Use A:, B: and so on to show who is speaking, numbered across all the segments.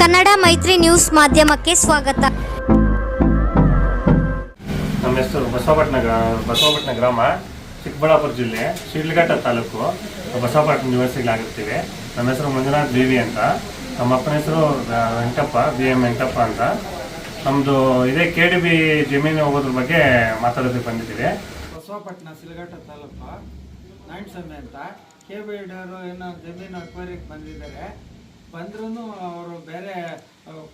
A: ಕನ್ನಡ ಮೈತ್ರಿ ನ್ಯೂಸ್ ಮಾಧ್ಯಮಕ್ಕೆ ಸ್ವಾಗತ.
B: ನಮ್ಮ ಹೆಸರು ಬಸವಪಟ್ಟಣ ಬಸವಪಟ್ಟಣ ಗ್ರಾಮ ಚಿಕ್ಕಬಳ್ಳಾಪುರ ಜಿಲ್ಲೆ ಶಿಡ್ಲಘಟ್ಟ ತಾಲೂಕು. ಬಸವಪಟ್ಟಣ ನಿವಾಸಿಗಳಾಗಿರ್ತೀವಿ. ನಮ್ಮ ಹೆಸರು ಮಂಜುನಾಥ್ ದೇವಿ ಅಂತ. ನಮ್ಮ ಅಪ್ಪನ ಹೆಸರು ವೆಂಕಟಪ್ಪ ಬಿ ಎಂ ವೆಂಕಟಪ್ಪ ಅಂತ. ನಮ್ಮದು ಇದೇ ಕೆ ಡಿ ಬಿ ಜಮೀನು ಹೋಗೋದ್ರ ಬಗ್ಗೆ ಮಾತಾಡೋದಕ್ಕೆ ಬಂದಿದ್ದೀವಿ.
C: ಬಸವಪಟ್ಟಣ ಸಿಲಘಟ್ಟ ತಾಲೂಕು. ನಾರಾಯಣಸ್ವಾಮಿ ಅಂತ. ಕೆ ಬಿಡವರು ಏನೋ ಜಮೀನು ಅಕ್ವರಿಗೆ ಬಂದಿದ್ದಾರೆ. ಬಂದ್ರೂ ಅವರು ಬೇರೆ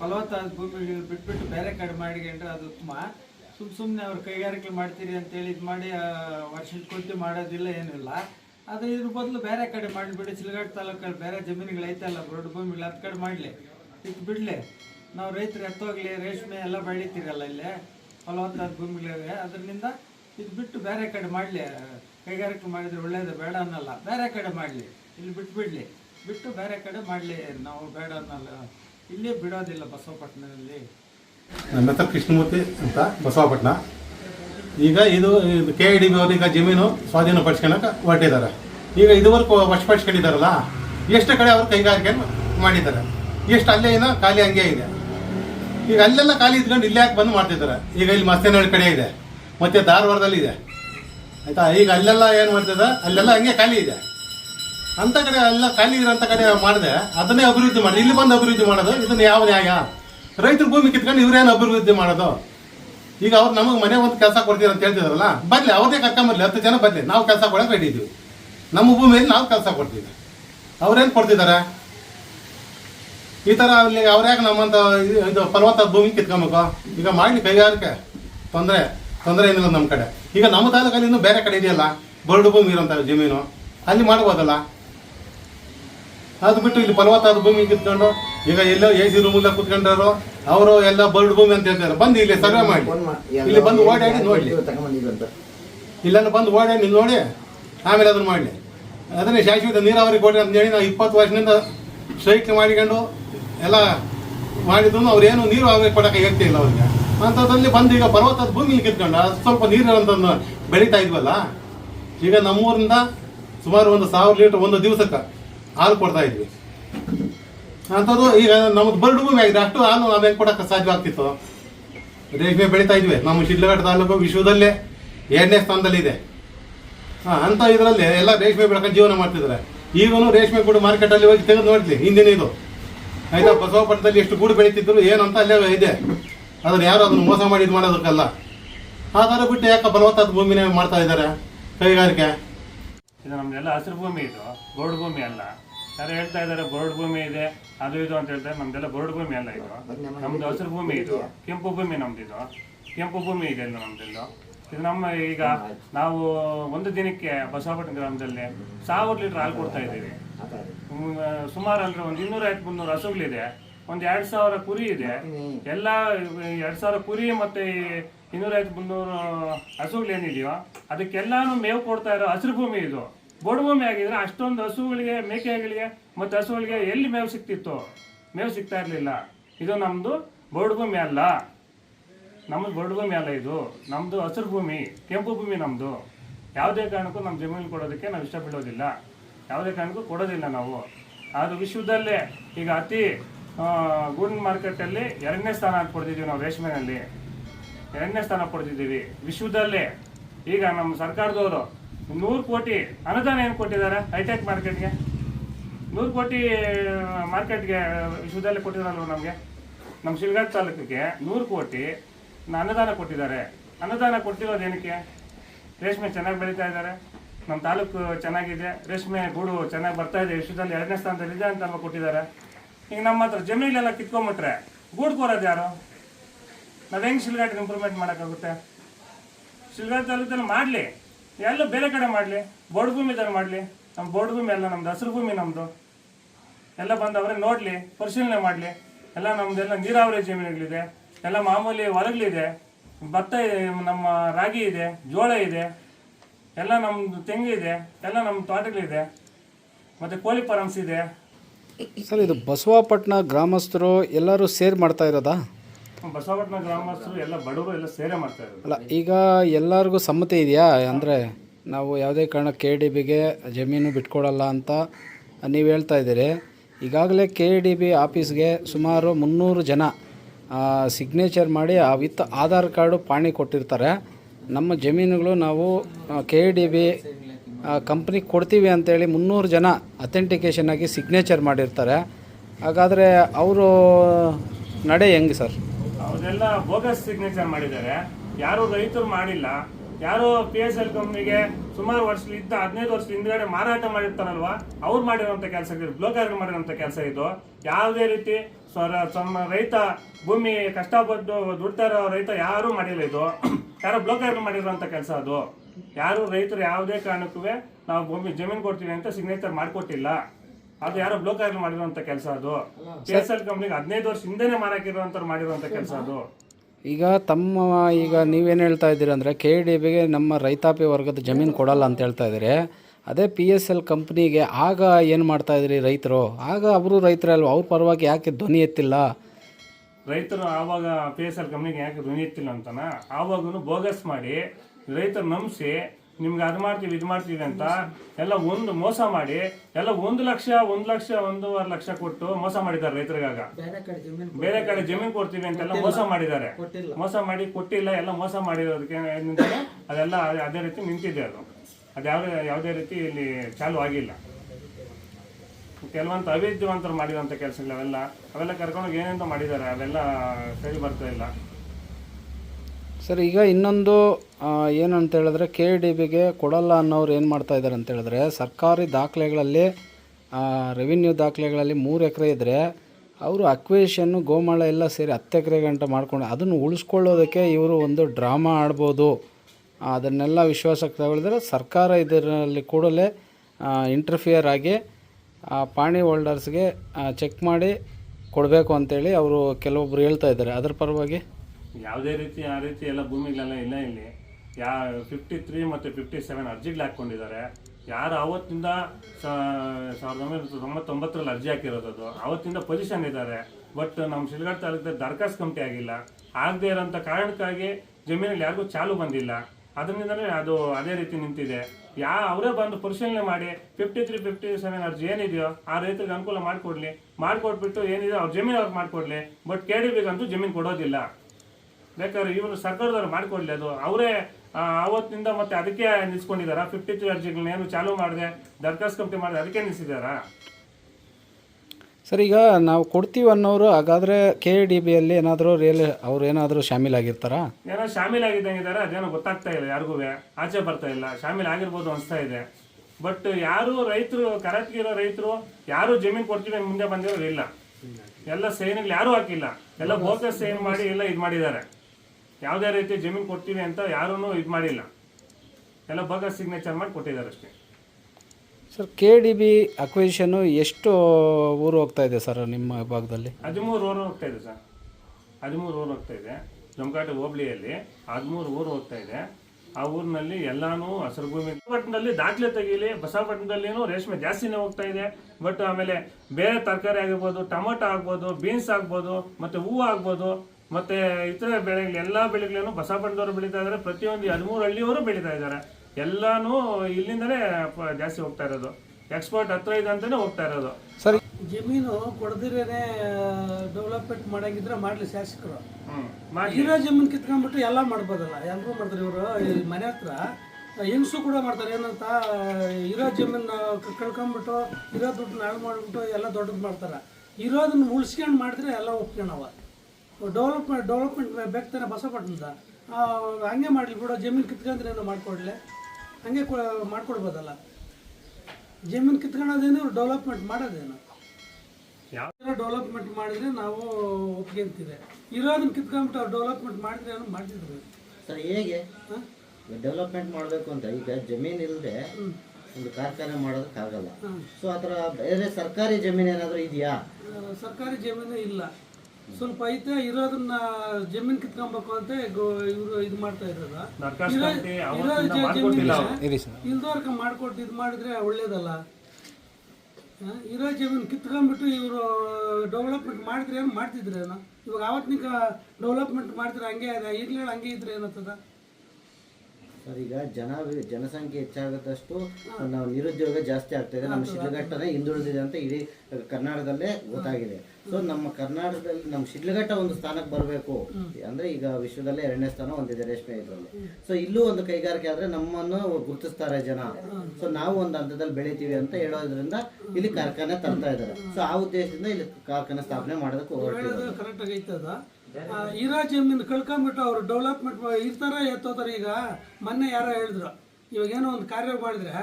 C: ಫಲವತ್ತಾದ ಭೂಮಿಗಳು ಬಿಟ್ಬಿಟ್ಟು ಬೇರೆ ಕಡೆ ಮಾಡಿಕೊಂಡ್ರೆ ಅದು ಉತ್ತಮ. ಸುಮ್ ಸುಮ್ಮನೆ ಅವ್ರು ಕೈಗಾರಿಕೆ ಮಾಡ್ತೀರಿ ಅಂತೇಳಿ ಇದು ಮಾಡಿ ವರ್ಷದ ಕೊತ್ತಿ ಮಾಡೋದಿಲ್ಲ ಏನಿಲ್ಲ ಆದರೆ ಇದ್ರ ಬದಲು ಬೇರೆ ಕಡೆ ಮಾಡಿಬಿಡಿ ಸಿಲಘಟ್ಟ ತಾಲೂಕಲ್ಲಿ ಬೇರೆ ಜಮೀನುಗಳು ಐತಲ್ಲ ದೊಡ್ಡ ಭೂಮಿಗಳು ಹತ್ತು ಕಡೆ ಮಾಡಲಿ. ಇದು ಬಿಡಲಿ. ನಾವು ರೈತರು ಎತ್ತೋಗ್ಲಿ, ರೇಷ್ಮೆ ಎಲ್ಲ ಬೆಳಿತೀರಲ್ಲ ಇಲ್ಲೇ, ಫಲವತ್ತಾದ ಭೂಮಿಗಳಿವೆ ಅದರಿಂದ ಇದು ಬಿಟ್ಟು ಬೇರೆ ಕಡೆ ಮಾಡಲಿ. ಕೈಗಾರಿಕೆ ಮಾಡಿದರೆ ಒಳ್ಳೇದು, ಬೇಡ ಅನ್ನಲ್ಲ. ಬೇರೆ ಕಡೆ ಮಾಡಲಿ. ಇಲ್ಲಿ ಬಿಟ್ಬಿಡ್ಲಿ. ಬಿಟ್ಟು ಬೇರೆ ಕಡೆ ಮಾಡಲಿ. ನಾವು ಬೇಡ ಅನ್ನಲ್ಲ. ಇಲ್ಲಿ ಬಿಡೋದಿಲ್ಲ ಬಸವಪಟ್ಟಣದಲ್ಲಿ.
D: ನನ್ನ ಹೆಸರು ಕೃಷ್ಣಮೂರ್ತಿ ಅಂತ, ಬಸವಪಟ್ಟಣ. ಈಗ ಇದು ಕೆ ಐ ಡಿ ಬಿ ಜಮೀನು ಸ್ವಾಧೀನಪಡಿಸ್ಕೊಳಕ್ಕೆ ಹೊರಟಿದ್ದಾರೆ. ಈಗ ಇದುವರೆಗೂ ವಶಪಡಿಸ್ಕೊಂಡಿದ್ದಾರಲ್ಲ ಎಷ್ಟು ಕಡೆ ಅವ್ರು ಕೈಗಾರಿಕೆ ಮಾಡಿದ್ದಾರೆ? ಎಷ್ಟು ಅಲ್ಲೇ ಏನೋ ಖಾಲಿ ಹಂಗೆ ಇದೆ. ಈಗ ಅಲ್ಲೆಲ್ಲ ಖಾಲಿ ಇದ್ಕೊಂಡು ಇಲ್ಲೇ ಯಾಕೆ ಬಂದು ಮಾಡ್ತಿದ್ದಾರೆ? ಈಗ ಇಲ್ಲಿ ಮಸ್ತೇನಹಳ್ಳಿ ಕಡೆ ಇದೆ. ಮತ್ತೆ ಧಾರವಾಡದಲ್ಲಿ ಇದೆ. ಆಯ್ತಾ? ಈಗ ಅಲ್ಲೆಲ್ಲ ಏನು ಮಾಡ್ತಿದ್ದಾರೆ? ಅಲ್ಲೆಲ್ಲ ಹಂಗೆ ಖಾಲಿ ಇದೆ. ಅಂತ ಕಡೆ ಎಲ್ಲ ಖಾಲಿ ಇರೋಂಥ ಕಡೆ ಮಾಡಿದೆ. ಅದನ್ನೇ ಅಭಿವೃದ್ಧಿ ಮಾಡಿ ಇಲ್ಲಿ ಬಂದು ಅಭಿವೃದ್ಧಿ ಮಾಡೋದು, ಇದನ್ನ ಯಾವ ನ್ಯಾಯ? ರೈತರ ಭೂಮಿ ಕಿತ್ಕೊಂಡು ಇವ್ರೇನು ಅಭಿವೃದ್ಧಿ ಮಾಡೋದು? ಈಗ ಅವ್ರು ನಮಗೆ ಮನೆ ಒಂದು ಕೆಲಸ ಕೊಡ್ತೀರ ಅಂತ ಹೇಳ್ತಿದ್ರಲ್ಲ, ಬರ್ಲಿ ಅವ್ರದೇ ಕರ್ಕೊಂಬರ್ಲಿ ಹತ್ತು ಜನ ಬರ್ಲಿ, ನಾವು ಕೆಲಸ ಕೊಡಕ್ಕೆ ರೆಡಿ ಇದ್ದೀವಿ ನಮ್ಮ ಭೂಮಿಯಲ್ಲಿ ನಾವು ಕೆಲಸ ಕೊಡ್ತೀವಿ. ಅವ್ರೇನು ಕೊಡ್ತಿದ್ದಾರೆ ಈ ಥರ ಅಲ್ಲಿ ಅವ್ರ್ಯಾಕೆ ನಮ್ಮಂತ ಇದು- ಫಲವತ್ತಾದ ಭೂಮಿ ಕಿತ್ಕೊಬೇಕು? ಈಗ ಮಾಡಲಿ ಕೈಗಾರಿಕೆ. ತೊಂದರೆ ತೊಂದರೆ ಏನಿಲ್ಲ ನಮ್ಮ ಕಡೆ. ಈಗ ನಮ್ಮ ತಾಲೂಕಲ್ಲಿ ಇನ್ನೂ ಬೇರೆ ಕಡೆ ಇದೆಯಲ್ಲ, ಬರಡು ಭೂಮಿ ಇರೋಂಥ ಜಮೀನು, ಅಲ್ಲಿ ಮಾಡ್ಬೋದಲ್ಲ? ಅದು ಬಿಟ್ಟು ಇಲ್ಲಿ ಫಲವತ್ತಾದ ಭೂಮಿ ಕಿತ್ಕೊಂಡು ಈಗ ಎಲ್ಲೋ ಎ ಸಿ ರೂಮಲ್ಲ ಕುತ್ಕೊಂಡಾರೋ ಅವರು ಎಲ್ಲ ಬರ್ಡ್ ಭೂಮಿ ಅಂತ ಹೇಳ್ತಾರೆ. ಬಂದು ಇಲ್ಲಿ ಸರ್ವೆ ಮಾಡಿ. ಇಲ್ಲಿ ಬಂದು ಓಡಾಡಿ ನೋಡಿ. ಇಲ್ಲೆಲ್ಲ ಬಂದು ಓಡಾಡಿ ನೋಡಿ. ಆಮೇಲೆ ಅದನ್ನು ಮಾಡಲಿ. ಅದನ್ನೇ ಶಾಶ್ವತ ನೀರಾವರಿ ಕೊಡಿ ಅಂತ ಹೇಳಿ ನಾವು ಇಪ್ಪತ್ತು ವರ್ಷದಿಂದ ಸ್ಟ್ರೈಕ್ ಮಾಡಿಕೊಂಡು ಎಲ್ಲ ಮಾಡಿದ್ರು ಅವ್ರೇನು ನೀರು ಅವ್ರಿಗೆ ಕೊಡಕ್ಕೆ ಹೇಳ್ತಿಲ್ಲ ಅವ್ರಿಗೆ. ಅಂಥದ್ರಲ್ಲಿ ಬಂದು ಈಗ ಪರ್ವತದ ಭೂಮಿ ಕಿತ್ಕೊಂಡು ಅದು ಸ್ವಲ್ಪ ನೀರು ಅಂತ ಬೆಳೀತಾ ಇದ್ವಲ್ಲ. ಈಗ ನಮ್ಮೂರಿಂದ ಸುಮಾರು ಒಂದು ಸಾವಿರ ಲೀಟರ್ ಒಂದು ದಿವಸಕ್ಕೆ ಹಾಲು ಕೊಡ್ತಾ ಇದ್ವಿ. ಅಂಥದ್ದು ಈಗ ನಮ್ದು ಬರ್ಡ್ ಭೂಮಿ ಆಗಿದೆ. ಅಷ್ಟು ಹಾಲು ನಾವು ಹೆಂಗೆ ಸಾಧ್ಯ ಆಗ್ತಿತ್ತು? ರೇಷ್ಮೆ ಬೆಳೀತಾ ಇದ್ವಿ. ನಮ್ಮ ಶಿಡ್ಲಘಟ್ಟ ತಾಲೂಕು ವಿಶ್ವದಲ್ಲೇ ಎರಡನೇ ಸ್ಥಾನದಲ್ಲಿದೆ ಹಾಂ, ಅಂತ ಇದರಲ್ಲಿ ಎಲ್ಲ ರೇಷ್ಮೆ ಬೆಳ್ಕೊಂಡು ಜೀವನ ಮಾಡ್ತಿದ್ದಾರೆ. ಈಗಲೂ ರೇಷ್ಮೆ ಗೂಡು ಮಾರ್ಕೆಟಲ್ಲಿ ಹೋಗಿ ತೆಗೆದು ನೋಡ್ಲಿ, ಹಿಂದಿನ ಇದು. ಆಯ್ತಾ ಬಸವಪಟ್ಟದಲ್ಲಿ ಎಷ್ಟು ಗೂಡು ಬೆಳೀತಿದ್ರು, ಏನು ಅಂತ ಅಲ್ಲೇ ಇದೆ. ಅದನ್ನ ಯಾರು ಅದನ್ನು ಮೋಸ ಮಾಡಿ ಇದು ಮಾಡೋದಕ್ಕಲ್ಲ. ಆ ಥರ ಬಿಟ್ಟು ಯಾಕೆ ಬಲವತ್ತಾದ ಭೂಮಿನೇ ಮಾಡ್ತಾ ಇದ್ದಾರೆ? ಕೈಗಾರಿಕೆ.
B: ಇದು ನಮ್ದೆಲ್ಲ ಹಸಿರು ಭೂಮಿ ಇದು, ಗೋಡು ಭೂಮಿ ಅಲ್ಲ. ಯಾರು ಹೇಳ್ತಾ ಇದ್ದಾರೆ ಬೋರ್ಡ್ ಭೂಮಿ ಇದೆ ಅದು ಇದು ಅಂತ ಹೇಳ್ತಾರೆ. ನಮ್ದೆಲ್ಲ ಬೋರ್ಡ್ ಭೂಮಿ ಅಲ್ಲ ಇದು. ನಮ್ದು ಹಸಿರು ಭೂಮಿ ಇದು. ಕೆಂಪು ಭೂಮಿ ನಮ್ದು ಇದು. ಕೆಂಪು ಭೂಮಿ ಇದೆ ಅಲ್ಲ ನಮ್ದೆಲ್ಲ? ಇದು ನಮ್ಮ ಈಗ ನಾವು ಒಂದು ದಿನಕ್ಕೆ ಬಸವಪಟ್ಟಣ ಗ್ರಾಮದಲ್ಲಿ ಸಾವಿರ ಲೀಟರ್ ಹಾಲು ಕೊಡ್ತಾ ಇದ್ದೀವಿ. ಸುಮಾರು ಅಂದ್ರೆ ಒಂದು ಇನ್ನೂರ ಐದು ಮುನ್ನೂರು ಹಸುಗಳಿದೆ. ಒಂದು ಎರಡ್ ಸಾವಿರ ಕುರಿ ಇದೆ. ಎಲ್ಲ ಎರಡ್ ಸಾವಿರ ಕುರಿ ಮತ್ತೆ ಈ ಇನ್ನೂರ ಐವತ್ತು ಮುನ್ನೂರು ಹಸುಗಳೇನಿದೆಯೋ ಅದಕ್ಕೆಲ್ಲಾನು ಮೇವು ಕೊಡ್ತಾ ಇರೋ ಹಸಿರು ಭೂಮಿ ಇದು. ಬೋಡು ಭೂಮಿ ಆಗಿದ್ರೆ ಅಷ್ಟೊಂದು ಹಸುಗಳಿಗೆ, ಮೇಕೆಗಳಿಗೆ ಮತ್ತೆ ಹಸುಗಳಿಗೆ ಎಲ್ಲಿ ಮೇವು ಸಿಕ್ತಿತ್ತು, ಮೇವು ಸಿಗ್ತಾ ಇರಲಿಲ್ಲ. ಇದು ನಮ್ದು ಬೋರ್ಡ್ ಭೂಮಿ ಅಲ್ಲ. ನಮ್ಮದು ಬೋಡು ಭೂಮಿ ಅಲ್ಲ ಇದು. ನಮ್ದು ಹಸಿರು ಭೂಮಿ, ಕೆಂಪು ಭೂಮಿ ನಮ್ದು. ಯಾವುದೇ ಕಾರಣಕ್ಕೂ ನಮ್ಮ ಜಮೀನು ಕೊಡೋದಕ್ಕೆ ನಾವು ಇಷ್ಟಪಡೋದಿಲ್ಲ. ಯಾವುದೇ ಕಾರಣಕ್ಕೂ ಕೊಡೋದಿಲ್ಲ ನಾವು. ಅದು ವಿಶ್ವದಲ್ಲೇ ಈಗ ಅತಿ ಗುಂಡ್ ಗೂಡಿನ ಮಾರ್ಕೆಟಲ್ಲಿ ಎರಡನೇ ಸ್ಥಾನ ಪಡೆದಿದ್ದೀವಿ ನಾವು ರೇಷ್ಮೆನಲ್ಲಿ. ಎರಡನೇ ಸ್ಥಾನ ಕೊಡ್ತಿದ್ದೀವಿ ವಿಶ್ವದಲ್ಲೇ. ಈಗ ನಮ್ಮ ಸರ್ಕಾರದವರು ನೂರು ಕೋಟಿ ಅನುದಾನ ಏನು ಕೊಟ್ಟಿದ್ದಾರೆ ಹೈಟೆಕ್ ಮಾರ್ಕೆಟ್ಗೆ? ನೂರು ಕೋಟಿ ಮಾರ್ಕೆಟ್ಗೆ ವಿಶ್ವದಲ್ಲೇ ಕೊಟ್ಟಿದ್ದಾರಲ್ವ ನಮಗೆ. ನಮ್ಮ ಶಿಲ್ಘಾಟ್ ತಾಲೂಕಿಗೆ ನೂರು ಕೋಟಿ ಅನುದಾನ ಕೊಟ್ಟಿದ್ದಾರೆ. ಅನುದಾನ ಕೊಟ್ಟಿರೋದು ಏನಕ್ಕೆ? ರೇಷ್ಮೆ ಚೆನ್ನಾಗಿ ಬೆಳೀತಾ ಇದ್ದಾರೆ. ನಮ್ಮ ತಾಲೂಕು ಚೆನ್ನಾಗಿದೆ. ರೇಷ್ಮೆ ಗೂಡು ಚೆನ್ನಾಗಿ ಬರ್ತಾ ಇದೆ. ವಿಶ್ವದಲ್ಲಿ ಎರಡನೇ ಸ್ಥಾನದಲ್ಲಿದೆ ಅಂತ ನಮಗೆ ಕೊಟ್ಟಿದ್ದಾರೆ. ಈಗ ನಮ್ಮ ಹತ್ರ ಜಮೀನೆಲ್ಲ ಕಿತ್ಕೊಂಬಿಟ್ರೆ ಗೂಡು ಕೋರೋದು ಯಾರು? ನಾವು ಹೆಂಗೆ ಇಂಪ್ರೂವ್ಮೆಂಟ್ ಮಾಡೋಕ್ಕಾಗುತ್ತೆ? ಶಿಲ್ಘಾಟ್ ತಾಲೂಕಲ್ಲಿ ಮಾಡಲಿ. ಎಲ್ಲ ಬೇರೆ ಕಡೆ ಮಾಡಲಿ. ಬೋರ್ಡ್ ಭೂಮಿದಲ್ಲಿ ಮಾಡಲಿ. ನಮ್ಮ ಬೋರ್ಡ್ ಭೂಮಿ ಎಲ್ಲ ನಮ್ದು ಹಸಿರು ಭೂಮಿ ನಮ್ಮದು ಎಲ್ಲ ಬಂದವರೆ ನೋಡಲಿ, ಪರಿಶೀಲನೆ ಮಾಡಲಿ. ಎಲ್ಲ ನಮ್ಮದೆಲ್ಲ ನೀರಾವರಿ ಜಮೀನುಗಳಿದೆ. ಎಲ್ಲ ಮಾಮೂಲಿ ಹೊಲಗಳಿದೆ. ಭತ್ತ ನಮ್ಮ ರಾಗಿ ಇದೆ, ಜೋಳ ಇದೆ. ಎಲ್ಲ ನಮ್ಮದು ತೆಂಗು ಇದೆ. ಎಲ್ಲ ನಮ್ಮ ತೋಟಗಳಿದೆ. ಮತ್ತು ಕೋಳಿ ಫಾರಮ್ಸ್ ಇದೆ.
E: ಸರ್, ಇದು ಬಸವಾಪಟ್ಟಣ ಗ್ರಾಮಸ್ಥರು ಎಲ್ಲರೂ ಸೇರ್ ಮಾಡ್ತಾ ಇರೋದಾ? ಅಲ್ಲ, ಈಗ ಎಲ್ಲರಿಗೂ ಸಮ್ಮತಿ ಇದೆಯಾ? ಅಂದರೆ ನಾವು ಯಾವುದೇ ಕಾರಣ ಕೆ ಡಿ ಬಿಗೆ ಜಮೀನು ಬಿಟ್ಕೊಡಲ್ಲ ಅಂತ ನೀವು ಹೇಳ್ತಾ ಇದ್ದೀರಿ. ಈಗಾಗಲೇ ಕೆ ಡಿ ಬಿ ಆಫೀಸ್ಗೆ ಸುಮಾರು ಮುನ್ನೂರು ಜನ ಸಿಗ್ನೇಚರ್ ಮಾಡಿ, ಆ, ವಿತ್ ಆಧಾರ್ ಕಾರ್ಡು ಪಾಣಿ ಕೊಟ್ಟಿರ್ತಾರೆ. ನಮ್ಮ ಜಮೀನುಗಳು ನಾವು ಕೆ ಡಿ ಬಿ ಕಂಪ್ನಿಗೆ ಕೊಡ್ತೀವಿ ಅಂತೇಳಿ ಮುನ್ನೂರು ಜನ ಅಥೆಂಟಿಕೇಷನ್ ಆಗಿ ಸಿಗ್ನೇಚರ್ ಮಾಡಿರ್ತಾರೆ. ಹಾಗಾದರೆ ಅವರು ನಡೆ ಹೆಂಗೆ ಸರ್?
B: ಅವರೆಲ್ಲ ಬೋಗಸ್ ಸಿಗ್ನೇಚರ್ ಮಾಡಿದ್ದಾರೆ. ಯಾರು ರೈತರು ಮಾಡಿಲ್ಲ. ಯಾರು ಪಿ ಎಸ್ ಎಲ್ ಕಂಪ್ನಿಗೆ ಸುಮಾರು ವರ್ಷದಿಂದ ಹದಿನೈದು ವರ್ಷದ ಹಿಂದ್ಗಡೆ ಮಾರಾಟ ಮಾಡಿರ್ತಾರಲ್ವ? ಅವ್ರು ಮಾಡಿರುವಂತ ಕೆಲಸ ಇದು. ಬ್ಲೋಕರ್ ಮಾಡಿರುವಂತ ಕೆಲಸ ಇದು. ಯಾವುದೇ ರೀತಿ ರೈತ ಭೂಮಿ ಕಷ್ಟಪಟ್ಟು ದುಡ್ತಾ ಇರೋ ರೈತ ಯಾರು ಮಾಡಿಲ್ಲ ಇದು. ಯಾರೋ ಬ್ಲೋಕರ್ ಮಾಡಿರುವಂತ ಕೆಲಸ ಅದು. ಯಾರು ರೈತರು ಯಾವುದೇ ಕಾರಣಕ್ಕೂ ನಾವು ಭೂಮಿ, ಜಮೀನು ಕೊಡ್ತೀವಿ ಅಂತ ಸಿಗ್ನೇಚರ್ ಮಾಡಿಕೊಟ್ಟಿಲ್ಲ. ಅದು ಯಾರೋ ಬ್ಲೋಕರ್ ಮಾಡಿರುವಂತ ಕೆಲಸ ಅದು. ಪಿ ಎಸ್ ಎಲ್ ಕಂಪ್ನಿಗೆ ಹದಿನೈದು ವರ್ಷ ಹಿಂದೆನೆ ಮಾರಾಕಿರುವಂತವ್ರು ಮಾಡಿರುವಂತ ಕೆಲಸ ಅದು.
E: ಈಗ ತಮ್ಮ ಈಗ ನೀವೇನು ಹೇಳ್ತಾ ಇದ್ದೀರಿ ಅಂದರೆ ಕೆ ಡಿ ಬಿಗೆ ನಮ್ಮ ರೈತಾಪಿ ವರ್ಗದ ಜಮೀನು ಕೊಡಲ್ಲ ಅಂತ ಹೇಳ್ತಾ ಇದ್ದೀರಿ. ಅದೇ ಪಿ ಎಸ್ ಎಲ್ ಕಂಪ್ನಿಗೆ ಆಗ ಏನು ಮಾಡ್ತಾ ಇದ್ರಿ ರೈತರು? ಆಗ ಅವರು ರೈತರಲ್ವ ಅವ್ರ ಪರವಾಗಿ ಯಾಕೆ ಧ್ವನಿ ಎತ್ತಿಲ್ಲ?
B: ರೈತರು ಆವಾಗ ಪಿ ಎಸ್ ಎಲ್ ಕಂಪ್ನಿಗೆ ಯಾಕೆ ಧ್ವನಿ ಎತ್ತಿಲ್ಲ ಅಂತನ? ಆವಾಗೂ ಬೋಗಸ್ ಮಾಡಿ ರೈತರು ನಂಬಿಸಿ ನಿಮ್ಗೆ ಅದು ಮಾಡ್ತೀವಿ ಇದು ಮಾಡ್ತೀವಿ ಅಂತ ಎಲ್ಲ ಒಂದು ಮೋಸ ಮಾಡಿ ಎಲ್ಲ ಒಂದು ಲಕ್ಷ ಒಂದು ಲಕ್ಷ ಒಂದೂವರೆ ಲಕ್ಷ ಕೊಟ್ಟು ಮೋಸ ಮಾಡಿದ್ದಾರೆ ರೈತರಿಗಾಗ.
C: ಬೇರೆ ಕಡೆ ಜಮೀನು
B: ಕೊಡ್ತೀವಿ. ಅಂತೆಲ್ಲ ಮೋಸ ಮಾಡಿದ್ದಾರೆ. ಮೋಸ ಮಾಡಿ ಕೊಟ್ಟಿಲ್ಲ ಎಲ್ಲ ಮೋಸ ಮಾಡಿರೋದಕ್ಕೆ ಏನಂತಾರೆ ಅದೆಲ್ಲ ಅದೇ- ರೀತಿ ನಿಂತಿದೆ ಅದು. ಅದು ಯಾವುದೇ ಯಾವುದೇ ರೀತಿ ಇಲ್ಲಿ ಚಾಲು ಆಗಿಲ್ಲ. ಕೆಲವಂತ ಅವಿದ್ಯವಂತರು ಮಾಡಿದಂಥ ಕೆಲಸಗಳು ಅವೆಲ್ಲ ಅವೆಲ್ಲ ಕರ್ಕೊಂಡೋಗಿ ಏನೇನೋ ಮಾಡಿದ್ದಾರೆ ಅವೆಲ್ಲ ಸರಿ ಬರ್ತಾ ಇಲ್ಲ.
E: ಸರ್, ಈಗ ಇನ್ನೊಂದು ಏನಂತ ಹೇಳಿದ್ರೆ ಕೆ ಡಿ ಬಿಗೆ ಕೊಡಲ್ಲ ಅನ್ನೋರು ಏನು ಮಾಡ್ತಾ ಇದ್ದಾರೆ ಅಂತ ಹೇಳಿದ್ರೆ, ಸರ್ಕಾರಿ ದಾಖಲೆಗಳಲ್ಲಿ ರೆವಿನ್ಯೂ ದಾಖಲೆಗಳಲ್ಲಿ ಮೂರು ಎಕರೆ ಇದ್ದರೆ ಅವರು ಅಕ್ವೇಷನ್ನು ಗೋಮಾಳ ಎಲ್ಲ ಸೇರಿ ಹತ್ತು ಎಕರೆ ಗಂಟೆ ಮಾಡ್ಕೊಂಡು ಅದನ್ನು ಉಳಿಸ್ಕೊಳ್ಳೋದಕ್ಕೆ ಇವರು ಒಂದು ಡ್ರಾಮಾ ಆಡ್ಬೋದು. ಅದನ್ನೆಲ್ಲ ವಿಶ್ವಾಸಕ್ಕೆ ತಗೊಳಿದ್ರೆ ಸರ್ಕಾರ ಇದರಲ್ಲಿ ಕೂಡಲೇ ಇಂಟರ್ಫಿಯರ್ ಆಗಿ ಪಾಣಿ ಹೋಲ್ಡರ್ಸ್ಗೆ ಚೆಕ್ ಮಾಡಿ ಕೊಡಬೇಕು ಅಂತೇಳಿ ಅವರು ಕೆಲವೊಬ್ಬರು ಹೇಳ್ತಾ ಇದ್ದಾರೆ. ಅದರ ಪರವಾಗಿ
B: ಯಾವುದೇ ರೀತಿ ಆ ರೀತಿ ಎಲ್ಲ ಭೂಮಿಗಳೆಲ್ಲ ಇಲ್ಲ ಇಲ್ಲಿ. ಯಾ ಫಿಫ್ಟಿ ತ್ರೀ ಮತ್ತು ಫಿಫ್ಟಿ ಸೆವೆನ್ ಅರ್ಜಿಗಳು ಹಾಕ್ಕೊಂಡಿದ್ದಾರೆ. ಯಾರು ಅವತ್ತಿಂದ ಸಾವಿರದ ಒಂಬೈನೂರ ತೊಂಬತ್ತೊಂಬತ್ತರಲ್ಲಿ ಅರ್ಜಿ ಹಾಕಿರೋದು ಅವತ್ತಿಂದ ಪೊಸಿಷನ್ ಇದ್ದಾರೆ. ಬಟ್ ನಮ್ಮ ಶಿಲ್ಘಾಟ್ ತಾಲೂಕದಲ್ಲಿ ದರ್ಖಾಸ್ತು ಕಮಿಟಿ ಆಗಿಲ್ಲ. ಆಗದೇ ಇರೋಂಥ ಕಾರಣಕ್ಕಾಗಿ ಜಮೀನಲ್ಲಿ ಯಾರಿಗೂ ಚಾಲು ಬಂದಿಲ್ಲ. ಅದರಿಂದಲೇ ಅದು ಅದೇ ರೀತಿ ನಿಂತಿದೆ. ಯಾ, ಅವರೇ ಬಂದು ಪರಿಶೀಲನೆ ಮಾಡಿ ಫಿಫ್ಟಿ ತ್ರೀ ಫಿಫ್ಟಿ ಸೆವೆನ್ ಅರ್ಜಿ ಏನಿದೆಯೋ ಆ ರೈತರಿಗೆ ಅನುಕೂಲ ಮಾಡಿಕೊಡ್ಲಿ. ಮಾಡಿಕೊಟ್ಬಿಟ್ಟು ಏನಿದೆ ಅವ್ರ ಜಮೀನು ಅವ್ರಿಗೆ ಮಾಡಿಕೊಡ್ಲಿ. ಬಟ್ ಕೆ ಡಿ ಬಿಗಂತೂ ಜಮೀನು ಕೊಡೋದಿಲ್ಲ. ಬೇಕಾದ್ರೆ ಇವರು ಸರ್ಕಾರದವ್ರು ಮಾಡಿಕೊಡ್ಲಿ ಅದು. ಅವರೇ ಅವತ್ತಿನಿಂದ ಮತ್ತೆ ಅದಕ್ಕೆ ನಿಲ್ಸ್ಕೊಂಡಿದಾರ? ಫಿಫ್ಟಿ ತ್ರೀ ಅರ್ಜಿಗಳನ್ನ ಏನು ಚಾಲೂ ಮಾಡಿದೆ? ದರ್ಖಾಸ್ ಕಂಪ್ನಿ ಮಾಡಿದೆ ಅದಕ್ಕೆ ನಿಲ್ಸಿದಾರಾ?
E: ಸರ್ ಈಗ ನಾವು ಕೊಡ್ತೀವಿ ಅನ್ನೋರು ಹಾಗಾದ್ರೆ ಕೆ ಡಿ ಬಿಯಲ್ಲಿ ಏನಾದರೂ ರಿಯಲ್ ಅವ್ರು ಏನಾದರೂ ಶಾಮೀಲಾಗಿರ್ತಾರಾ
B: ಏನೋ ಶಾಮೀಲ್ ಆಗಿದ್ದಂಗಿದ್ದಾರೆ ಅದೇನೋ ಗೊತ್ತಾಗ್ತಾ ಇಲ್ಲ ಯಾರಿಗೂ ಆಚೆ ಬರ್ತಾ ಇಲ್ಲ. ಶಾಮೀಲ್ ಆಗಿರ್ಬೋದು ಅನಿಸ್ತಾ ಇದೆ. ಬಟ್ ಯಾರು ರೈತರು ಕರೆಕ್ಟ್ ಇರೋ ರೈತರು ಯಾರು ಜಮೀನು ಕೊಡ್ತೀವಿ ಮುಂದೆ ಬಂದಿರೋರು ಇಲ್ಲ. ಎಲ್ಲ ಸೈನ್ಗಳು ಯಾರೂ ಹಾಕಿಲ್ಲ. ಎಲ್ಲ ಬೋಕಸ್ ಸೈನ್ ಮಾಡಿ ಎಲ್ಲ ಇದು ಮಾಡಿದ್ದಾರೆ. ಯಾವುದೇ ರೀತಿ ಜಮೀನು ಕೊಡ್ತೀವಿ ಅಂತ ಯಾರೂ ಇದು ಮಾಡಿಲ್ಲ. ಎಲ್ಲ ಭಾಗ ಸಿಗ್ನೇಚರ್ ಮಾಡಿ ಕೊಟ್ಟಿದ್ದಾರೆ ಅಷ್ಟೇ.
E: ಸರ್ ಕೆ ಡಿ ಬಿ ಅಕ್ವಿಷನ್ನು ಎಷ್ಟು ಊರು ಹೋಗ್ತಾ ಇದೆ ಸರ್ ನಿಮ್ಮ ಭಾಗದಲ್ಲಿ
B: ಹದಿಮೂರು ಊರು ಹೋಗ್ತಾ ಇದೆ ಸರ್. ಹದಿಮೂರು ಊರು ಹೋಗ್ತಾ ಇದೆ. ಜಮಕಾಟ ಹೋಬಳಿಯಲ್ಲಿ ಹದಿಮೂರು ಊರು ಹೋಗ್ತಾ ಇದೆ. ಆ ಊರಿನಲ್ಲಿ ಎಲ್ಲಾನು ಹಸಿರು ಭೂಮಿ ಬಸವಪಟ್ಟಣದಲ್ಲಿ ದಾಖಲೆ ತೆಗೀಲಿ ಬಸವಪಟ್ಟಣದಲ್ಲಿನೂ ರೇಷ್ಮೆ ಜಾಸ್ತಿನೇ ಹೋಗ್ತಾ ಇದೆ. ಬಟ್ ಆಮೇಲೆ ಬೇರೆ ತರಕಾರಿ ಆಗಿರ್ಬೋದು ಟೊಮೊಟೊ ಆಗ್ಬೋದು ಬೀನ್ಸ್ ಆಗ್ಬೋದು ಮತ್ತೆ ಹೂವು ಆಗ್ಬೋದು. ಮತ್ತೆ ಇತರ ಬೆಳೆಗಳು ಎಲ್ಲ ಬೆಳೆಗಳೇನು ಬಸವಣ್ಣದವರು ಬೆಳೀತಾ ಇದ್ದಾರೆ. ಪ್ರತಿಯೊಂದು ಹದಿಮೂರು ಹಳ್ಳಿಯವರು ಬೆಳೀತಾ ಇದ್ದಾರೆ. ಎಲ್ಲಾನು ಇಲ್ಲಿಂದಲೇ ಜಾಸ್ತಿ ಹೋಗ್ತಾ ಇರೋದು. ಎಕ್ಸ್ಪೋರ್ಟ್ ಹತ್ರ ಇದೆ ಅಂತಾನೆ ಹೋಗ್ತಾ ಇರೋದು.
E: ಸರಿ.
F: ಜಮೀನು ಕೊಡದಿರೇನೆ ಡೆವಲಪ್ಮೆಂಟ್ ಮಾಡಂಗಿದ್ರೆ ಮಾಡ್ಲಿ ಶಾಸಕರು. ಇರೋ ಜಮೀನು ಕಿತ್ಕೊಂಡ್ಬಿಟ್ಟು ಎಲ್ಲ ಮಾಡ್ಬೋದಲ್ಲ? ಎಲ್ಲರೂ ಮಾಡ್ತಾರೆ ಇವರು? ಮನೆ ಹತ್ರ ಹೆಂಗಸು ಕೂಡ ಮಾಡ್ತಾರೆ. ಏನಂತ ಇರೋ ಜಮೀನ್ ಕಳ್ಕೊಂಡ್ಬಿಟ್ಟು ಇರೋ ದುಡ್ಡು ನಾಳೆ ಮಾಡಿಬಿಟ್ಟು ಎಲ್ಲ ದೊಡ್ಡದು ಮಾಡ್ತಾರೆ. ಇರೋದನ್ನ ಉಳಿಸ್ಕೊಂಡು ಮಾಡಿದ್ರೆ ಎಲ್ಲ ಒಪ್ಕೊಂಡವ ಡೆವಲಪ್ಮೆಂಟ್ ಡೆವಲಪ್ಮೆಂಟ್ ಬೇಕು ತಾನೆ ಬಸವಪಟ್ಟಣದ ಆ, ಹಂಗೆ ಮಾಡಲಿ ಬಿಡೋ ಜಮೀನು ಕಿತ್ಕೊಂಡ್ರೆ ಏನೋ ಮಾಡಿಕೊಡ್ಲೆ? ಹಂಗೆ ಕೊ- ಮಾಡ್ಕೊಡ್ಬೋದಲ್ಲ? ಜಮೀನು ಕಿತ್ಕೊಳ್ಳೋದೇನು ಡೆವಲಪ್ಮೆಂಟ್ ಮಾಡೋದೇನು?
B: ಯಾವ
F: ಡೆವಲಪ್ಮೆಂಟ್ ಮಾಡಿದ್ರೆ ನಾವು ಒಪ್ಕೊಂತೀವಿ ಇರೋದನ್ನ ಕಿತ್ಕೊಂಡ್ಬಿಟ್ಟು ಅವ್ರು ಡೆವಲಪ್ಮೆಂಟ್ ಮಾಡಿದ್ರೆ ಏನೋ ಮಾಡ್ತಿದ್ರು?
G: ಸರ್ ಹೇಗೆ? ಡೆವಲಪ್ಮೆಂಟ್ ಮಾಡಬೇಕು ಅಂತ ಈಗ ಜಮೀನು ಇಲ್ಲದೆ ಒಂದು ಕಾರ್ಖಾನೆ ಮಾಡೋದಕ್ಕಾಗಲ್ಲ. ಸೊ ಆ ಥರ ಬೇರೆ ಸರ್ಕಾರಿ ಜಮೀನು ಏನಾದರೂ ಇದೆಯಾ?
F: ಸರ್ಕಾರಿ ಜಮೀನು ಇಲ್ಲ. ಸ್ವಲ್ಪ ಐತೆ ಇರೋದನ್ನ ಜಮೀನ್ ಕಿತ್ಕೊಬೇಕು ಅಂತ ಇವರು ಇದು ಮಾಡ್ತಾ ಇರೋದು. ಇಲ್ದವ್ರಿಗೆ ಮಾಡ್ಕೊಟ್ಟು ಇದು ಮಾಡಿದ್ರೆ ಒಳ್ಳೇದಲ್ಲ? ಇರೋ ಜಮೀನ್ ಕಿತ್ಕೊಂಡ್ಬಿಟ್ಟು ಇವರು ಡೆವಲಪ್ಮೆಂಟ್ ಮಾಡಿದ್ರೆ ಏನು ಮಾಡ್ತಿದ್ರೇನೋ? ಇವಾಗ ಆವತ್ತಿನ ಡೆವಲಪ್ಮೆಂಟ್ ಮಾಡಿದ್ರೆ ಹಂಗೆ ಇದೆ ಈಗಲೇ ಹಂಗೆ ಇದ್ರೆ ಏನತ್ತದ
G: ಸರ್ ಈಗ ಜನ ಜನಸಂಖ್ಯೆ ಹೆಚ್ಚಾಗದಷ್ಟು ನಾವು ನಿರುದ್ಯೋಗ ಜಾಸ್ತಿ ಆಗ್ತಾ ಇದೆ. ನಮ್ಮ ಶಿಡ್ಲಘಟ್ಟನೇ ಹಿಂದುಳಿದಿದೆ ಅಂತ ಇಡೀ ಕರ್ನಾಟಕದಲ್ಲೇ ಗೊತ್ತಾಗಿದೆ. ಸೊ ನಮ್ಮ ಕರ್ನಾಟಕದಲ್ಲಿ ನಮ್ಮ ಶಿಡ್ಲಘಟ್ಟ ಒಂದು ಸ್ಥಾನಕ್ಕೆ ಬರಬೇಕು. ಅಂದ್ರೆ ಈಗ ವಿಶ್ವದಲ್ಲೇ ಎರಡನೇ ಸ್ಥಾನ ಹೊಂದಿದೆ ರೇಷ್ಮೆ ಇದರಲ್ಲಿ. ಸೊ ಇಲ್ಲೂ ಒಂದು ಕೈಗಾರಿಕೆ ಆದ್ರೆ ನಮ್ಮನ್ನು ಗುರುತಿಸ್ತಾರೆ ಜನ. ಸೊ ನಾವು ಒಂದು ಹಂತದಲ್ಲಿ ಬೆಳಿತೀವಿ ಅಂತ ಹೇಳೋದ್ರಿಂದ ಇಲ್ಲಿ ಕಾರ್ಖಾನೆ ತರ್ತಾ ಇದ್ದಾರೆ. ಸೊ ಆ ಉದ್ದೇಶದಿಂದ ಇಲ್ಲಿ ಕಾರ್ಖಾನೆ ಸ್ಥಾಪನೆ ಮಾಡೋದಕ್ಕೆ ಹೊರಟಿದ್ದಾರೆ
F: ಇರೋ ಜಮೀನು ಕಳ್ಕೊಂಬಿಟ್ಟು ಅವರು ಡೆವಲಪ್ಮೆಂಟ್ ಇರ್ತಾರ ಎತ್ತೋತಾರ ಈಗ. ಮೊನ್ನೆ ಯಾರೋ ಹೇಳಿದ್ರು, ಇವಾಗ ಏನೋ ಒಂದು ಕಾರ್ಯ ಮಾಡಿದ್ರೆ,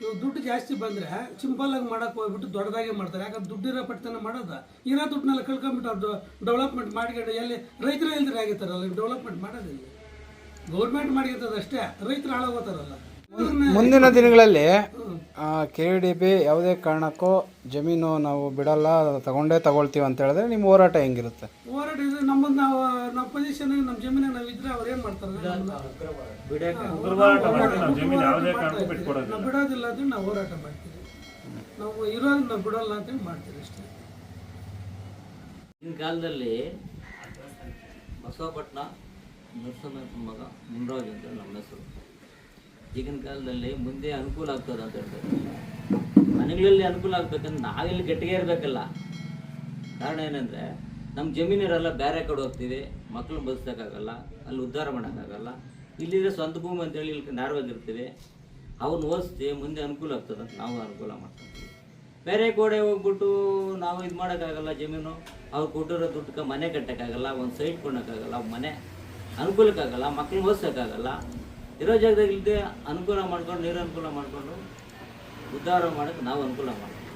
F: ಇವಾಗ ದುಡ್ಡು ಜಾಸ್ತಿ ಬಂದ್ರೆ ಸಿಂಪಲ್ ಆಗಿ ಮಾಡಕ್ ಹೋಗ್ಬಿಟ್ಟು ದೊಡ್ಡದಾಗಿ ಮಾಡ್ತಾರೆ. ಯಾಕಂದ್ರೆ ದುಡ್ಡಿರೋ ಪಟ್ಟನ ಮಾಡೋದ. ಇರೋ ದುಡ್ಡನ್ನೆಲ್ಲ ಕಳ್ಕೊಂಡ್ಬಿಟ್ಟು ಅವ್ರು ಡೆವಲಪ್ಮೆಂಟ್ ಮಾಡ್ಕೊಂಡು ಎಲ್ಲಿ ರೈತರು ಇಲ್ದ್ರೆ ಆಗಿರ್ತಾರಲ್ಲ ಡೆವಲಪ್ಮೆಂಟ್ ಮಾಡೋದಿಲ್ಲ. ಗೌರ್ಮೆಂಟ್ ಮಾಡಿರ್ತದ ಅಷ್ಟೇ, ರೈತರು ಹಾಳಾಗೋತಾರಲ್ಲ.
E: ಮುಂದಿನ ದಿನಗಳಲ್ಲಿ ಕೆ ಡಿ ಬಿ ಯಾವುದೇ ಕಾರಣಕ್ಕೂ ಜಮೀನು ನಾವು ಬಿಡಲ್ಲ ತಗೊಂಡೇ ತಗೊಳ್ತೀವಿ ಅಂತ ಹೇಳಿದ್ರೆ ನಿಮ್ಮ ಹೋರಾಟ ಹೆಂಗಿರುತ್ತೆ?
F: ಹೋರಾಟ ಇದ್ರೆ ನಮ್ಮದು ನಾವು ನಮ್ಮ ಪೊಸಿಷನ್ ನಮ್ಮ ಜಮೀನಾಗ ನಾವು ಇದ್ರೆ ಅವ್ರು ಏನು ಮಾಡ್ತಾರೆ?
B: ನಾವು ಜಮೀನು ಯಾವುದೇ ಕಾರಣಕ್ಕೂ ಬಿಟ್ಕೊಡೋದಿಲ್ಲ.
F: ಬಿಡೋದಿಲ್ಲ ಅಂದ್ರೆ ನಾವು ಹೋರಾಟ ಮಾಡ್ತೀವಿ. ನಾವು ಇರೋದು ನಾವು ಬಿಡೋಲ್ಲ ಅಂತೇಳಿ ಮಾಡ್ತೀವಿ ಅಷ್ಟೇ.
H: ಕಾಲದಲ್ಲಿ ಬಸವಪಟ್ಟಣ ನರಸಮ್ಮ ಮಗ ಮುನ್ರಾಜ್ ಅಂತ ನಮ್ಮ ಹೆಸರು. ಈಗಿನ ಕಾಲದಲ್ಲಿ ಮುಂದೆ ಅನುಕೂಲ ಆಗ್ತದೆ ಅಂತ ಹೇಳ್ತಾರೆ. ಮನೆಗಳಲ್ಲಿ ಅನುಕೂಲ ಆಗ್ಬೇಕಂದ್ರೆ ನಾವೆಲ್ಲಿ ಗಟ್ಟಿಗೆ ಇರಬೇಕಲ್ಲ. ಕಾರಣ ಏನಂದರೆ ನಮ್ಮ ಜಮೀನಿರೆಲ್ಲ, ಬೇರೆ ಕಡೆ ಹೋಗ್ತೀವಿ ಮಕ್ಕಳು ಬದುಕೋಕ್ಕಾಗಲ್ಲ ಅಲ್ಲಿ ಉದ್ಧಾರ ಮಾಡೋಕ್ಕಾಗಲ್ಲ. ಇಲ್ಲಿದ್ರೆ ಸ್ವಂತ ಭೂಮಿ ಅಂತೇಳಿ ಇಲ್ಲಿ ನಾರ್ವಾಗಿರ್ತೀವಿ ಅವ್ರನ್ನ ಓದಿಸ್ತೀವಿ ಮುಂದೆ ಅನುಕೂಲ ಆಗ್ತದೆ ಅಂತ ನಾವು ಅನುಕೂಲ ಮಾಡ್ತೀವಿ ಬೇರೆ ಕೋಡೆ ಹೋಗ್ಬಿಟ್ಟು ನಾವು ಇದು ಮಾಡೋಕ್ಕಾಗಲ್ಲ ಜಮೀನು, ಅವ್ರು ಕೊಟ್ಟಿರೋ ದುಡ್ಡುಗೆ ಮನೆ ಕಟ್ಟೋಕ್ಕಾಗಲ್ಲ, ಒಂದು ಸೈಟ್ ಕೊಡೋಕ್ಕಾಗಲ್ಲ, ಮನೆ ಅನುಕೂಲಕ್ಕಾಗಲ್ಲ ಮಕ್ಕಳು ಓದಿಸೋಕ್ಕಾಗಲ್ಲ. ಇರೋ ಜಾಗದಾಗ ಇಲ್ಲದೆ ಅನುಕೂಲ ಮಾಡ್ಕೊಂಡು ನೀರು ಅನುಕೂಲ ಮಾಡಿಕೊಂಡು, ಉದ್ಧಾರ ಮಾಡೋಕ್ಕೆ ನಾವು ಅನುಕೂಲ ಮಾಡ್ತೀವಿ.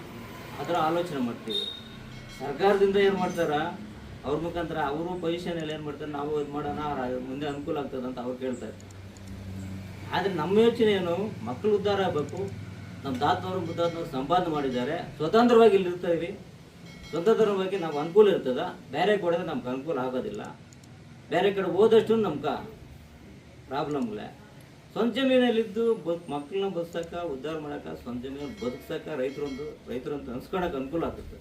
H: ಅದರ ಆಲೋಚನೆ ಮಾಡ್ತೀವಿ. ಸರ್ಕಾರದಿಂದ ಏನು ಮಾಡ್ತಾರೆ, ಅವ್ರ ಮುಖಾಂತರ ಅವರು ಪೊಸಿಷನಲ್ಲಿ ಏನು ಮಾಡ್ತಾರೆ, ನಾವು ಇದು ಮಾಡೋಣ ಮುಂದೆ ಅನುಕೂಲ ಆಗ್ತದೆ ಅಂತ ಅವ್ರು ಕೇಳ್ತಾರೆ ಆದರೆ ನಮ್ಮ ಯೋಚನೆ ಏನು ಮಕ್ಕಳು ಉದ್ಧಾರ ಆಗಬೇಕು, ನಮ್ಮ ತಾತನವರು ಮುತ್ತಾತನವರು ಸಂಪಾದನೆ ಮಾಡಿದ್ದಾರೆ, ಸ್ವತಂತ್ರವಾಗಿ ಇಲ್ಲಿ ಇರ್ತೀವಿ ಸ್ವತಂತ್ರವಾಗಿ ನಾವು ಅನುಕೂಲ ಇರ್ತದ, ಬೇರೆ ಕಡೆ ನಮ್ಗೆ ಅನುಕೂಲ ಆಗೋದಿಲ್ಲ. ಬೇರೆ ಕಡೆ ಹೋದಷ್ಟು ನಮ್ಗೆ ಪ್ರಾಬ್ಲಮ್ಗಳೇ ಸ್ವಂತ ಜಮೀನಲ್ಲಿದ್ದು ಬದುಕು ಮಕ್ಕಳನ್ನ ಬದುಸಕ್ಕ ಉದ್ಧಾರ ಮಾಡಕ್ಕೆ ಸ್ವಂತ ಜಮೀನಲ್ಲಿ ಬದುಕ್ಸಕ್ಕ ರೈತರೊಂದು ರೈತರು ಅಂತ ಅನ್ಸ್ಕೊಳಕ್ಕೆ ಅನುಕೂಲ ಆಗ್ತದೆ.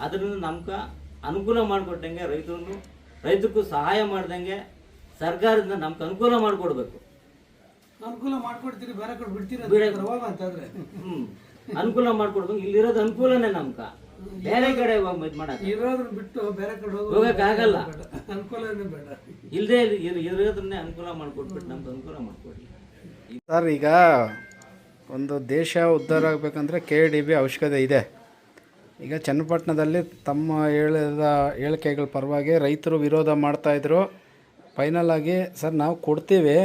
H: ಅದರಿಂದ ನಮ್ಗೆ ಅನುಕೂಲ ಮಾಡಿಕೊಟ್ಟಂಗೆ ರೈತರನ್ನು ರೈತಕ್ಕೂ ಸಹಾಯ ಮಾಡ್ದಂಗೆ ಸರ್ಕಾರದಿಂದ ನಮ್ಗೆ ಅನುಕೂಲ ಮಾಡಿಕೊಡ್ಬೇಕು.
F: ಅನುಕೂಲ ಮಾಡ್ಕೊಡ್ತೀರಿ ಬೇರೆ ಕಡೆ ಬಿಡ್ತೀರಿ ಅಂತಂದ್ರೆ.
H: ಹ್ಮ್. ಅನುಕೂಲ ಮಾಡ್ಕೊಡ್ಬೇಕು ಇಲ್ಲಿರೋದು ಅನುಕೂಲನೇ ನಮ್ಗ. ಬೇರೆ ಕಡೆ ಹೋಗಿ
F: ಇರೋದ್ರ ಬಿಟ್ಟು ಬೇರೆ ಕಡೆ ಹೋಗೋ.
H: ಹೋಗಕ್ಕಾಗಲ್ಲ.
F: ಅನುಕೂಲನೇ ಬೇಡ.
H: ಇಲ್ಲದೆ ಇರೋದನ್ನೇ ಅನುಕೂಲ ಮಾಡ್ಕೊಟ್ಬಿಟ್ಟು ನಮ್ಗೆ ಅನುಕೂಲ ಮಾಡ್ಕೊಡಿ.
E: ಸರ್ ಈಗ ಒಂದು ದೇಶ ಉದ್ಧಾರ ಆಗಬೇಕಂದ್ರೆ ಕೆ ಡಿ ಬಿ ಅವಶ್ಯಕತೆ ಇದೆ. ಈಗ ಚನ್ನಪಟ್ಟಣದಲ್ಲಿ ತಮ್ಮ ಹೇಳಿದ ಹೇಳಿಕೆಗಳ ಪರವಾಗಿ ರೈತರು ವಿರೋಧ ಮಾಡ್ತಾಯಿದ್ರು ಫೈನಲ್ ಆಗಿ ಸರ್ ನಾವು ಕೊಡ್ತೀವಿ.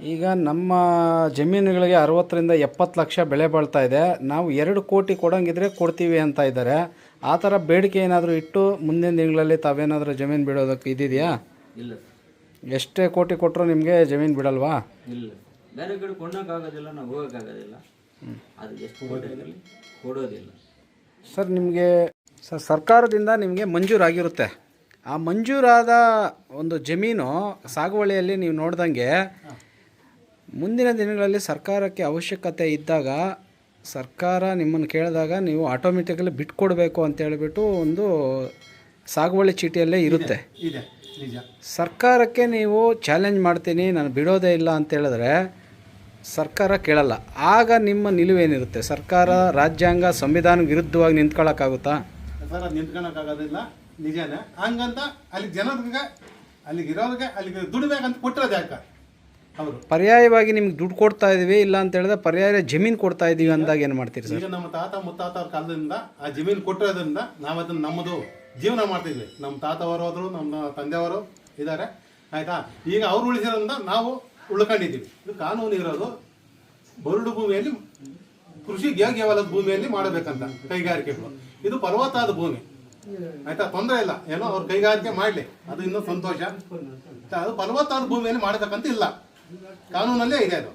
E: ಈಗ ನಮ್ಮ ಜಮೀನುಗಳಿಗೆ ಅರವತ್ತರಿಂದ ಎಪ್ಪತ್ತು ಲಕ್ಷ ಬೆಳೆ ಬಾಳ್ತಾ ಇದೆ. ನಾವು ಎರಡು ಕೋಟಿ ಕೊಡೋಂಗಿದ್ರೆ ಕೊಡ್ತೀವಿ ಅಂತ ಇದ್ದಾರೆ. ಆ ಥರ ಬೇಡಿಕೆ ಏನಾದರೂ ಇಟ್ಟು ಮುಂದಿನ ದಿನಗಳಲ್ಲಿ ತಾವೇನಾದರೂ ಜಮೀನು ಬಿಡೋದಕ್ಕೆ ಇದಿದೆಯಾ?
H: ಇಲ್ಲ.
E: ಎಷ್ಟೇ ಕೋಟಿ ಕೊಟ್ಟರು ನಿಮಗೆ ಜಮೀನು ಬಿಡಲ್ವಾ?
H: ಇಲ್ಲ. ಬೇರೆ ಕಡೆ ಕೊಂಡೋಕ್ಕಾಗೋದಿಲ್ಲ ನಾವು ಹೋಗೋಕ್ಕಾಗೋದಿಲ್ಲ. ಅದು ಎಷ್ಟು ಕೊಟ್ಟಿರಲಿ ಕೊಡೋದಿಲ್ಲ.
E: ಸರ್ ನಿಮಗೆ ಸರ್ ಸರ್ಕಾರದಿಂದ ನಿಮಗೆ ಮಂಜೂರಾಗಿರುತ್ತೆ. ಆ ಮಂಜೂರಾದ ಒಂದು ಜಮೀನು ಸಾಗುವಳಿಯಲ್ಲಿ ನೀವು ನೋಡ್ದಂಗೆ ಮುಂದಿನ ದಿನಗಳಲ್ಲಿ ಸರ್ಕಾರಕ್ಕೆ ಅವಶ್ಯಕತೆ ಇದ್ದಾಗ ಸರ್ಕಾರ ನಿಮ್ಮನ್ನು ಕೇಳಿದಾಗ ನೀವು ಆಟೋಮೆಟಿಕಲಿ ಬಿಟ್ಕೊಡ್ಬೇಕು ಅಂತ ಹೇಳಿಬಿಟ್ಟು ಒಂದು ಸಾಗುವಳಿ ಚೀಟಿಯಲ್ಲೇ ಇರುತ್ತೆ.
D: ಇದೆ ನಿಜ.
E: ಸರ್ಕಾರಕ್ಕೆ ನೀವು ಚಾಲೆಂಜ್ ಮಾಡ್ತೀನಿ ನಾನು ಬಿಡೋದೇ ಇಲ್ಲ ಅಂತ ಹೇಳಿದ್ರೆ ಸರ್ಕಾರ ಕೇಳಲ್ಲ. ಆಗ ನಿಮ್ಮ ನಿಲುವೇನಿರುತ್ತೆ ಸರ್ಕಾರ ರಾಜ್ಯಾಂಗ ಸಂವಿಧಾನ ವಿರುದ್ಧವಾಗಿ ನಿಂತ್ಕೊಳ್ಳೋಕ್ಕಾಗುತ್ತಾ
D: ಸರ್ ಅದು ನಿಂತ್ಕೊಳಕ್ಕಾಗೋದಿಲ್ಲ ನಿಜನೇ. ಹಂಗಂತ ಅಲ್ಲಿ ಜನರಿಗೆ ಅಲ್ಲಿಗೆ ಇರೋರಿಗೆ ಅಲ್ಲಿಗೆ ದುಡಿಬೇಕಂತ ಕೊಟ್ಟಿರೋದು ಯಾಕೆ?
E: ಪರ್ಯಾಯವಾಗಿ ನಿಮ್ಗೆ ದುಡ್ಡು ಕೊಡ್ತಾ ಇದೀವಿ ಇಲ್ಲ ಅಂತ ಹೇಳಿದ್ರೆ ಪರ್ಯಾಯ ಜಮೀನು ಕೊಡ್ತಾ ಇದೀವಿ ಅಂದಾಗ ಏನು ಮಾಡ್ತೀರಿ ಸರ್?
D: ಈಗ ನಮ್ಮ ತಾತ ಮುತ್ತಾತ ಅವ್ರ ಕಾಲದಿಂದ ಆ ಜಮೀನು ಕೊಟ್ಟಿರೋದ್ರಿಂದ ನಾವು ಅದನ್ನ ನಮ್ಮದು ಜೀವನ ಮಾಡ್ತಿದ್ವಿ. ನಮ್ಮ ತಾತವರು ಹೋದ್ರು ನಮ್ಮ ತಂದೆಯವರು ಇದ್ದಾರೆ ಆಯ್ತಾ? ಈಗ ಅವ್ರು ಉಳಿಸಿರೋದ್ರಿಂದ ನಾವು ಉಳ್ಕೊಂಡಿದ್ದೀವಿ. ಇದು ಕಾನೂನು ಇರೋದು. ಬರಡು ಭೂಮಿಯಲ್ಲಿ ಕೃಷಿ ಯೋಗ್ಯವಲ್ಲದ ಭೂಮಿಯಲ್ಲಿ ಮಾಡಬೇಕಂತ ಕೈಗಾರಿಕೆಗಳು. ಇದು ಫಲವತ್ತಾದ ಭೂಮಿ. ಆಯ್ತಾ? ತೊಂದರೆ ಇಲ್ಲ. ಏನೋ ಅವ್ರು ಕೈಗಾರಿಕೆ ಮಾಡಲಿ. ಅದು ಇನ್ನೂ ಸಂತೋಷ? ಅದು ಫಲವತ್ತಾದ ಭೂಮಿಯಲ್ಲಿ ಮಾಡಬೇಕಂತ ಇಲ್ಲ. ಕಾನೂನಲ್ಲೇ ಇದೆ ಅದು.